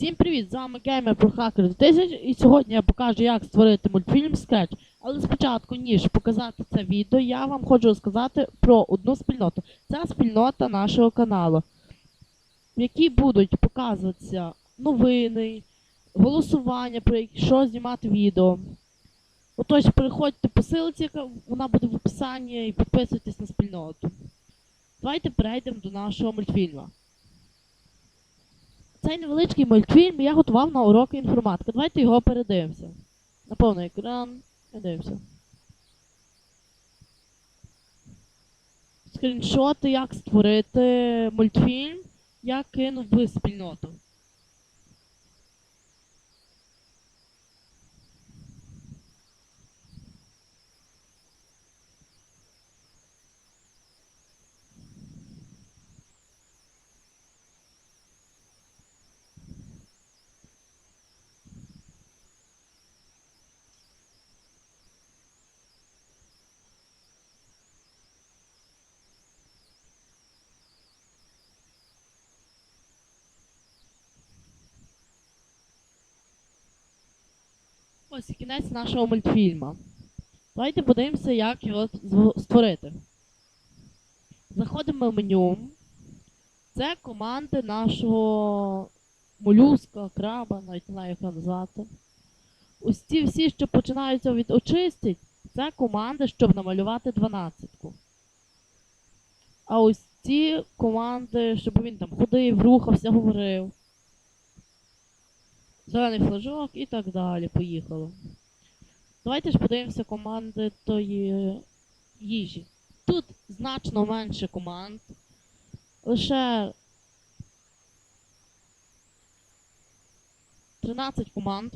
Всім привіт! З вами Геймер про Hacker 2000 і сьогодні я покажу, як створити мультфільм Sketch. Але спочатку, ніж показати це відео, я вам хочу розказати про одну спільноту. Це спільнота нашого каналу, в якій будуть показуватися новини, голосування, про що знімати відео. Отож, переходьте по яка вона буде в описанні, і підписуйтесь на спільноту. Давайте перейдемо до нашого мультфільму. Цей невеличкий мультфільм я готував на уроки інформатики. Давайте його передивимося. На повний екран. передивимося: дивимося. Скріншоти, як створити мультфільм, я кинув в спільноту. Ось кінець нашого мультфільму. Давайте подивимося, як його створити. Заходимо в меню. Це команди нашого молюска, краба, навіть не знаю, як його назвати. Ось ці всі, що починаються від очистить, це команди, щоб намалювати дванадцятку. А ось ці команди, щоб він там ходив, рухався, говорив зелений флажок і так далі. Поїхало. Давайте ж подивимося команди тої їжі. Тут значно менше команд. Лише 13 команд,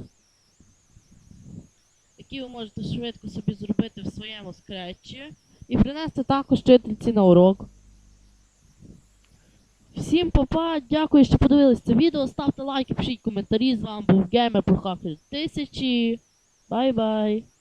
які ви можете швидко собі зробити в своєму скретчі і принести також вчительці на урок. Всім папа, дякую, що подивились це відео. Ставте лайки, пишіть коментарі. З вами був Геймер про Хакер 1000. Бай-бай.